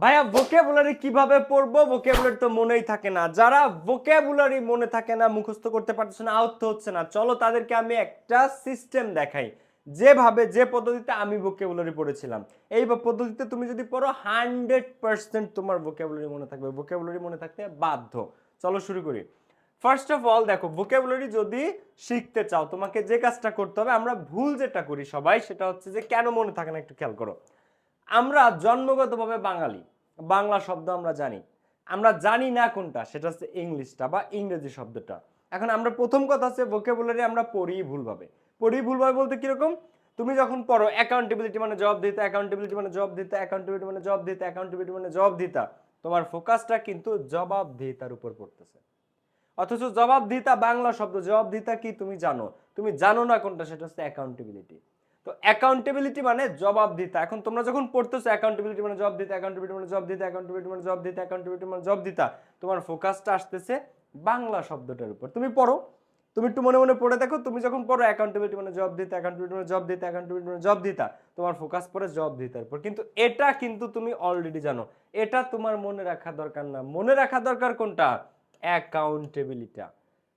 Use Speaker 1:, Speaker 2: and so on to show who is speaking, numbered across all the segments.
Speaker 1: ভাইয়া ভোকেবুলারি কীভাবে পড়ব? ভোকেবুলারি তো মনেই থাকে না। যারা ভোকেবুলারি মনে থাকে না, মুখস্থ করতে পারছে না আয়ত্ত হচ্ছে না, চলো তাদেরকে আমি একটা সিস্টেম দেখাই। যেভাবে, যে পদ্ধতিতে আমি ভোকেবুলারি পড়েছিলাম। এই পদ্ধতিতে তুমি যদি পড়ো হান্ড্রেড পার্সেন্ট তোমার ভোকেবুলারি মনে থাকবে। ভোকেবুলারি মনে থাকতে বাধ্য। চলো শুরু করি। ফার্স্ট অফ অল দেখো ভোকেবুলারি যদি শিখতে চাও, তোমাকে যে কাজটা করতে হবে, আমরা ভুল যেটা করি সবাই, সেটা হচ্ছে যে কেন মনে থাকে না, একটু খেয়াল করো। আমরা জন্মগতভাবে বাঙালি। বাংলা শব্দ আমরা জানি। আমরা জানি না কোনটা, সেটা হচ্ছে ইংলিশটা বা ইংরেজি শব্দটা। এখন আমরা প্রথম কথা হচ্ছে ভোকেবুলারি আমরা পড়ি ভুলভাবে। পড়ি ভুলভাবে বলতে কীরকম? তুমি যখন পড়ো অ্যাকাউন্টেবিলিটি মানে জব দিতে অ্যাকাউন্টেবিলিটি মানে জব দিতে অ্যাকাউন্টেবিলিটি মানে জব দিতে অ্যাকাউন্টেবিলিটি মানে জব দিতা। তোমার ফোকাসটা কিন্তু জবাবদিহিতার উপর পড়তেছে। অথচ জবাবদিহিতা বাংলা শব্দ, জবাবদিহিতা কি তুমি জানো? তুমি জানো না কোনটা, সেটা হচ্ছে অ্যাকাউন্টেবিলিটি তো অ্যাকাউন্টেবিলিটি মানে জবাবদিহিতা এখন তোমরা যখন পড়তেছো অ্যাকাউন্টেবিলিটি মানে জব দিতে অ্যাকাউন্টেবিলিটি মানে জব দিতে অ্যাকাউন্টেবিলিটি মানে জব দিতে অ্যাকাউন্টেবিলিটি মানে জব দিতা। তোমার ফোকাসটা আসতেছে বাংলা শব্দটার উপর। তুমি পড়ো। তুমি একটু মনে মনে পড়ে দেখো, তুমি যখন পড়ো অ্যাকাউন্টেবিলিটি মানে জব দিতে অ্যাকাউন্টেবিলিটি মানে জব দিতে অ্যাকাউন্টেবিলিটি মানে জব দিতা। তোমার ফোকাস পড়ে জব দিতার উপর। কিন্তু এটা কিন্তু তুমি অলরেডি জানো। এটা তোমার মনে রাখা দরকার না। মনে রাখা দরকার কোনটা? অ্যাকাউন্টেবিলিটা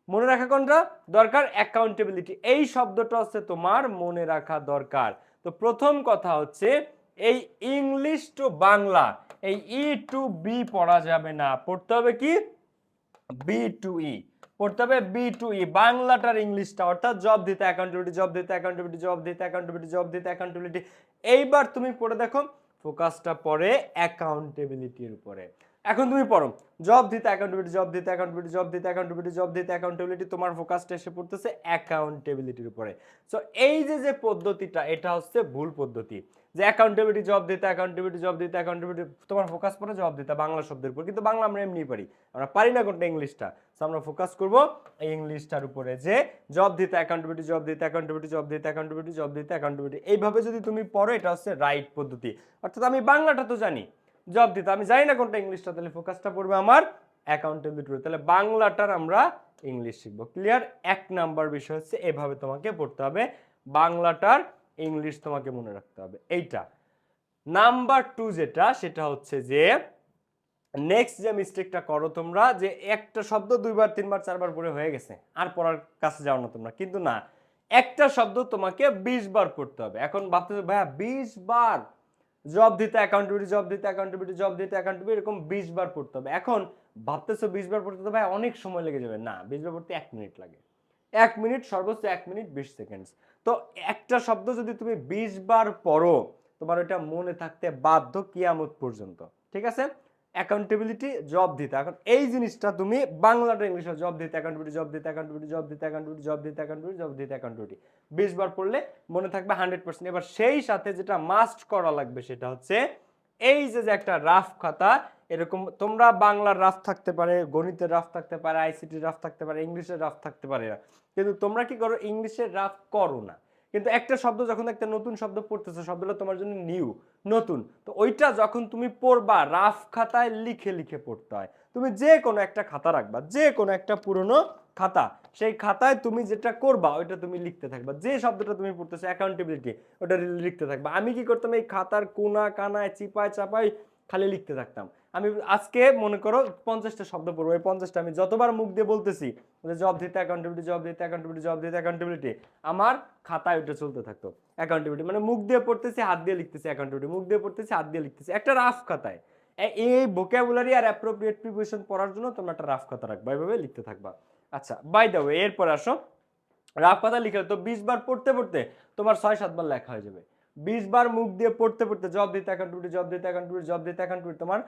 Speaker 1: মনে রাখা কোনটা? দরকার অ্যাকাউন্টেবিলিটি এই শব্দটা হচ্ছে তোমার মনে রাখা দরকার। তো প্রথম কথা হচ্ছে, এই ইংলিশ টু বাংলা, এই ই টু বি পড়া যাবে না। পড়তে হবে কি? B to E. পড়তে হবে বি টু ই। বাংলাটার ইংলিশটা, অর্থাৎ জব দিতে অ্যাকাউন্টেবিলিটি জব দিতে অ্যাকাউন্টেবিলিটি জব দিতে অ্যাকাউন্টেবিলিটি জব দিতে অ্যাকাউন্টেবিলিটি এইবার তুমি পড়ে দেখো ফোকাসটা পড়ে অ্যাকাউন্টেবিলিটির উপরে। এখন তুমি পড়ো। জব দিতে অ্যাকাউন্টেবিলিটি জব দিতে অ্যাকাউন্টেবিলিটি জব দিতে অ্যাকাউন্টেবিলিটি জব দিতে অ্যাকাউন্টেবিলিটি তোমার ফোকাসটা এসে পড়তেছে অ্যাকাউন্টেবিলিটির উপরে। সো এই যে যে পদ্ধতিটা, এটা হচ্ছে ভুল পদ্ধতি। যে অ্যাকাউন্টেবিলিটি জব দিতে অ্যাকাউন্টেবিলিটি জব দিতে অ্যাকাউন্টেবিলিটি তোমার ফোকাস পড়ে জব দিতে, বাংলা শব্দের উপর। কিন্তু বাংলা আমরা এমনি পারি আমরা পারি না কোনটা ইংলিশটা। সো আমরা ফোকাস করব এই ইংলিশটার উপরে যে জব দিতে অ্যাকাউন্টেবিলিটি জব দিতে অ্যাকাউন্টেবিলিটি জব দিতে অ্যাকাউন্টেবিলিটি জব দিতে অ্যাকাউন্টেবিলিটি এইভাবে যদি তুমি পড়ো, এটা হচ্ছে রাইট পদ্ধতি। অর্থাৎ আমি বাংলাটা তো জানি। জব দিতে। আমি জানি না কোনটা ইংলিশটা, তাহলে ফোকাসটা পড়বে আমার অ্যাকাউন্টেবিলিটির তাহলে বাংলাটার আমরা ইংলিশ শিখব। ক্লিয়ার এক নাম্বার বিষয় হচ্ছে এভাবে তোমাকে পড়তে হবে। বাংলাটার ইংলিশ তোমাকে মনে রাখতে হবে। এইটা। নাম্বার টু যেটা, সেটা হচ্ছে যে নেক্সট যে মিস্টেকটা করো তোমরা, যে একটা শব্দ দুইবার, তিনবার, চারবার পড়ে হয়ে গেছে, আর পড়ার কাছে যাও না তোমরা। কিন্তু না, একটা শব্দ তোমাকে বিশ বার পড়তে হবে। এখন ভাবতেছো, ভাইয়া, বিশ বার? জব দিতে অ্যাকাউন্টেবিলিটি জব দিতে অ্যাকাউন্টেবিলিটি জব দিতে অ্যাকাউন্টেবিলিটি এরকম বিশ বার পড়তে হবে। এখন ভাবতেছো বিশ বার পড়তে ভাই অনেক সময় লেগে যাবে। না, বিশ বার পড়তে এক মিনিট লাগে। এক মিনিট সর্বোচ্চ এক মিনিট বিশ সেকেন্ডস তো একটা শব্দ যদি তুমি বিশ বার পড়ো, তোমার ওটা মনে থাকতে বাধ্য কিয়ামত পর্যন্ত। ঠিক আছে? অ্যাকাউন্টেবিলিটি জব দিতে। এখন এই জিনিসটা তুমি বাংলাটা ইংলিশে জব দিতে অ্যাকাউন্টেবিলিটি জব দিতে অ্যাকাউন্টেবিলিটি জব দিতে অ্যাকাউন্টেবিলিটি জব দিতে অ্যাকাউন্টেবিলিটি জব দিতে অ্যাকাউন্টেবিলিটি বিশ বার পড়লে মনে থাকবে হান্ড্রেড পার্সেন্ট এবার সেই সাথে যেটা মাস্ট করা লাগবে সেটা হচ্ছে এই যে যে একটা রাফ খাতা, এরকম তোমরা বাংলার রাফ থাকতে পারে, গণিতের রাফ থাকতে পারে আইসিটির রাফ থাকতে পারে ইংলিশের রাফ থাকতে পারে কিন্তু তোমরা কি করো ইংলিশের রাফ করো না। কিন্তু একটা শব্দ যখন একটা নতুন শব্দ পড়তেছো, শব্দটা তোমার জন্য নিউ নতুন। তো ওইটা যখন তুমি পড়বা রাফ খাতায় লিখে লিখে পড়তে হয়। তুমি যে কোনো একটা খাতা রাখবা, যে কোনো একটা পুরনো খাতা, সেই খাতায় তুমি যেটা করবা, ওইটা তুমি লিখতে থাকবা। যে শব্দটা তুমি পড়তেছো অ্যাকাউন্টেবিলিটি ওটা লিখতে থাকবা। আমি কি করতাম, এই খাতার কোনা কানায় চিপায় চাপায় খালি লিখতে থাকতাম। আমি আজকে মনে করো পঞ্চাশটা শব্দ পড়ব। এই পঞ্চাশটা আমি যতবার মুখ দিয়ে বলতেছি জব দিতে অ্যাকাউন্টেবিলিটি জব দিতে অ্যাকাউন্টেবিলিটি জব দিতে অ্যাকাউন্টেবিলিটি আমার খাতায় ওটা চলতে থাকতো। অ্যাকাউন্টেবিলিটি মানে মুখ দিয়ে পড়তেছি, হাত দিয়ে লিখতেছি অ্যাকাউন্টেবিলিটি মুখ দিয়ে পড়তেছি, হাত দিয়ে লিখতেছি। একটা রাফ খাতায়। এই ভোকাবুলারি আর অ্যাপ্রোপ্রিয়েট প্রিপারেশন পড়ার জন্য তোমরা একটা রাফ খাতা রাখবা এইভাবে লিখতে থাকবা। আচ্ছা বাই দ্য ওয়ে এরপর আসো। রাফ খাতা লিখে তো বিশ বার পড়তে পড়তে তোমার ছয় সাতবার লেখা হয়ে যাবে। বিশ বার মুখ দিয়ে পড়তে পড়তে জব দিতে অ্যাকাউন্টেবিলিটি জব দিতে অ্যাকাউন্টেবিলিটি জব দিতে এখন টুটি তোমার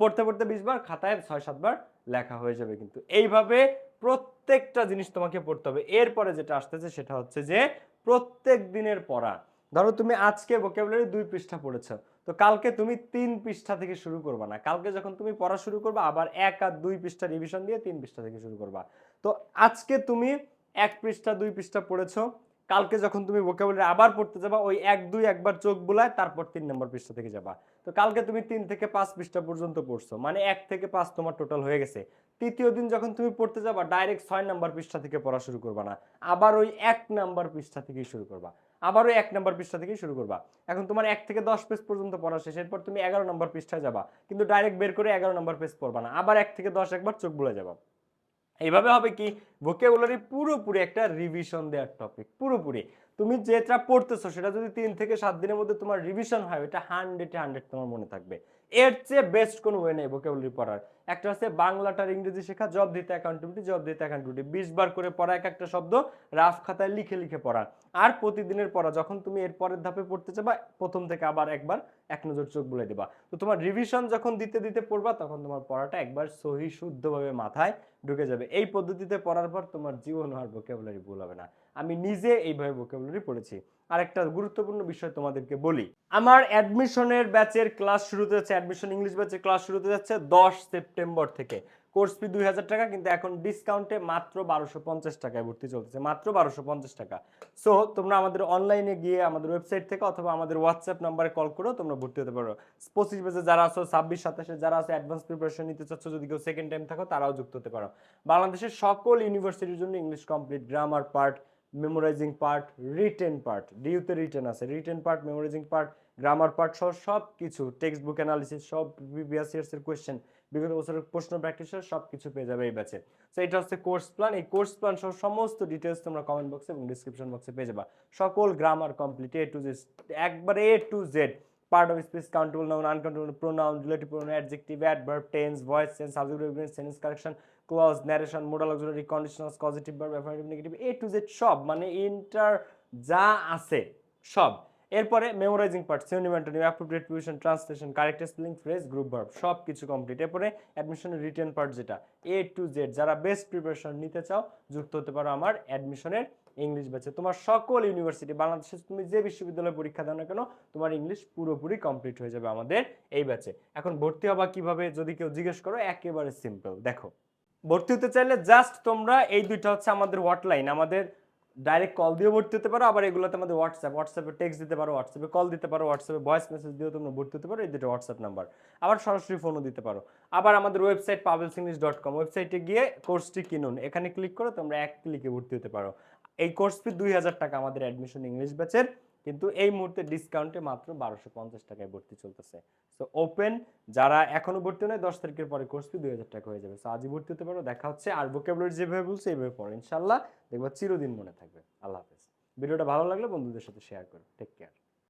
Speaker 1: পড়তে পড়তে বিশ বার, খাতায় ছয় সাতবার লেখা হয়ে যাবে কিন্তু। এইভাবে প্রত্যেকটা জিনিস তোমাকে পড়তে হবে। এরপরে যেটা আসতেছে সেটা হচ্ছে যে প্রত্যেক দিনের পড়া। ধরো তুমি আজকে ভোকাবুলারি দুই পৃষ্ঠা পড়েছো, তো কালকে তুমি তিন পৃষ্ঠা থেকে শুরু করবা না। কালকে যখন তুমি পড়া শুরু করবা, আবার এক আর দুই পৃষ্ঠা রিভিশন দিয়ে তিন পৃষ্ঠা থেকে শুরু করবা। তো আজকে তুমি এক পৃষ্ঠা, দুই পৃষ্ঠা পড়েছো কালকে যখন তুমি ভোকাবুলারি আবার পড়তে যাবা, ওই এক, দুই, একবার চোখ বুলায় তারপর তিন নম্বর পৃষ্ঠা থেকে যাবা। তো কালকে তুমি তিন থেকে পাঁচ পৃষ্ঠা পর্যন্ত পড়ছো মানে এক থেকে পাঁচ তোমার টোটাল হয়ে গেছে। তৃতীয় দিন যখন তুমি পড়তে যাবা ডাইরেক্ট ছয় নাম্বার পৃষ্ঠা থেকে পড়া শুরু করবা না, আবার ওই এক নাম্বার পৃষ্ঠা থেকেই শুরু করবা আবারও এক নম্বর পৃষ্ঠা থেকে শুরু করবা। এখন তোমার এক থেকে দশ পেজ পর্যন্ত পড়া শেষ, এরপর তুমি এগারো নম্বর পৃষ্ঠায় যাবা, কিন্তু ডাইরেক্ট বের করে এগারো নম্বর পেজ পড়বা না, আবার এক থেকে দশ একবার চোখ বুলে যাবা। এইভাবে হবে কি? ভোকেবুলারি পুরোপুরি একটা রিভিশন দেওয়ার টপিক পুরোপুরি। তুমি যেটা পড়তেছো, সেটা যদি তিন থেকে সাত দিনের মধ্যে তোমার রিভিশন হয় এটা হান্ড্রেড হান্ড্রেড তোমার মনে থাকবে। এর চেয়ে বেস্ট কোনো ওয়ে নেই ভোকেবুলারি পড়ার। একটা হচ্ছে বাংলাটার ইংরেজি শেখা জব দিতে অ্যাকাউন্টেবিলিটি জব দিতে অ্যাকাউন্টেবিলিটি বিশ বার করে পড়া এক একটা শব্দ রাফ খাতায় লিখে লিখে পড়া। আর প্রতিদিনের পড়া, যখন তুমি এর পরের ধাপে পড়তে যাবা, প্রথম থেকে আবার একবার এক নজর চোখ বলে দেবা। তো তোমার রিভিশন যখন দিতে দিতে পড়বা, তখন তোমার পড়াটা একবার সহি শুদ্ধভাবে মাথায় ঢুকে যাবে। এই পদ্ধতিতে পড়ার পর তোমার জীবন আর ভোকেবুলারি ভুল হবে না। আমি নিজে এইভাবে ভোকেবুলারি পড়েছি। আর একটা গুরুত্বপূর্ণ বিষয় তোমাদেরকে বলি। আমার অ্যাডমিশনের ব্যাচের ক্লাস শুরুতে যাচ্ছে অ্যাডমিশন ইংলিশ ব্যাচের ক্লাস শুরুতে যাচ্ছে দশ সেপ্টেম্বর থেকে। কোর্স ফি দুই হাজার টাকা, কিন্তু এখন ডিসকাউন্টে মাত্র বারোশো পঞ্চাশ টাকায় ভর্তি চলতেছে, মাত্র বারোশো পঞ্চাশ টাকা। সো তোমরা আমাদের অনলাইনে গিয়ে আমাদের ওয়েবসাইট থেকে অথবা আমাদের হোয়াটসঅ্যাপ নাম্বারে কল করেও তোমরা ভর্তি হতে পারো। পঁচিশ বেজে যারা আছো, ছাব্বিশ, সাতাশে যারা আছে অ্যাডভান্স প্রিপারেশন নিতে চাচ্ছ, যদি কেউ সেকেন্ড টাইম থাকো, তারাও যুক্ত হতে পারো। বাংলাদেশের সকল ইউনিভার্সিটির জন্য English complete grammar part memorising part written part ডিউতে written আছে written part memorising part grammar part সহ সব কিছু টেক্সট বুক অ্যানালিসিস সব প্রিভিয়াস ইয়ার্স এর কোয়েশ্চেন বিগত বছরের প্রশ্ন প্র্যাকটিস সব কিছু পেয়ে যাবে এই ব্যাচে সো এটা হচ্ছে কোর্স প্ল্যান এই কোর্স প্ল্যান সহ সমস্ত ডিটেলস তোমরা কমেন্ট বক্সে এবং ডিসক্রিপশন বক্সে পেয়ে যাবা। সকল grammar complete A to Z একবারে A to Z part of speech countable noun uncountable pronoun relative pronoun adjective adverb tense voice sentence subject sentence correction clause narration modal auxiliary conditionals positive verb affirmative negative A to Z সব মানে ইন্টার যা আছে, সব। এরপরে memorising part synonym appropriate preposition translation correct spelling phrase group verb সব কিছু complete এরপরে অ্যাডমিশনের রিটেন পার্ট যেটা এ টু জেড যারা বেস্ট প্রিপারেশন নিতে চাও, যুক্ত হতে পারো আমার অ্যাডমিশনের ইংলিশ ব্যাচে। তোমার সকল ইউনিভার্সিটি, বাংলাদেশে তুমি যে বিশ্ববিদ্যালয়ে পরীক্ষা দাও না কেন, তোমার ইংলিশ পুরোপুরি কমপ্লিট হয়ে যাবে আমাদের এই ব্যাচে। এখন ভর্তি হবা কীভাবে, যদি কেউ জিজ্ঞেস করো, একেবারে সিম্পল। দেখো, ভর্তি হতে চাইলে জাস্ট তোমরা এই দুইটা হচ্ছে আমাদের হটলাইন আমাদের ডাইরেক্ট কল দিয়ে ভর্তি হতে পারো, আবার এগুলোতে আমাদের হোয়াটসঅ্যাপ, হোয়াটসঅ্যাপে টেক্সট দিতে পারো, হোয়াটসঅ্যাপে কল দিতে পারো, হোয়াটসঅ্যাপে ভয়েস মেসেজ দিয়েও তোমরা ভর্তি হতে পারো, এই দুটো হোয়াটসঅ্যাপ নাম্বার আবার সরাসরি ফোনও দিতে পারো। আবার আমাদের website Pabel's English dot com ওয়েবসাইটে গিয়ে কোর্সটি কিনুন। এখানে ক্লিক করে তোমরা এক ক্লিকে ভর্তি হতে পারো। এই কোর্স ফি দুই হাজার টাকা আমাদের অ্যাডমিশন ইংলিশ ব্যাচের কিন্তু এই মুহূর্তে ডিসকাউন্টে মাত্র বারোশো পঞ্চাশ টাকায় ভর্তি চলতেছে। সো ওপেন যারা এখনও ভর্তি নয় দশ তারিখের পরে কোর্স ফি দুই হাজার টাকা হয়ে যাবে। সো আজই ভর্তি হতে পারো, দেখা হচ্ছে আর ভোকেবুলারি যেভাবে বলছে, এইভাবে পড়ো। ইনশাল্লাহ দেখবা চিরদিন মনে থাকবে। আল্লাহ হাফেজ। ভিডিওটা ভালো লাগলে বন্ধুদের সাথে শেয়ার করো। Take care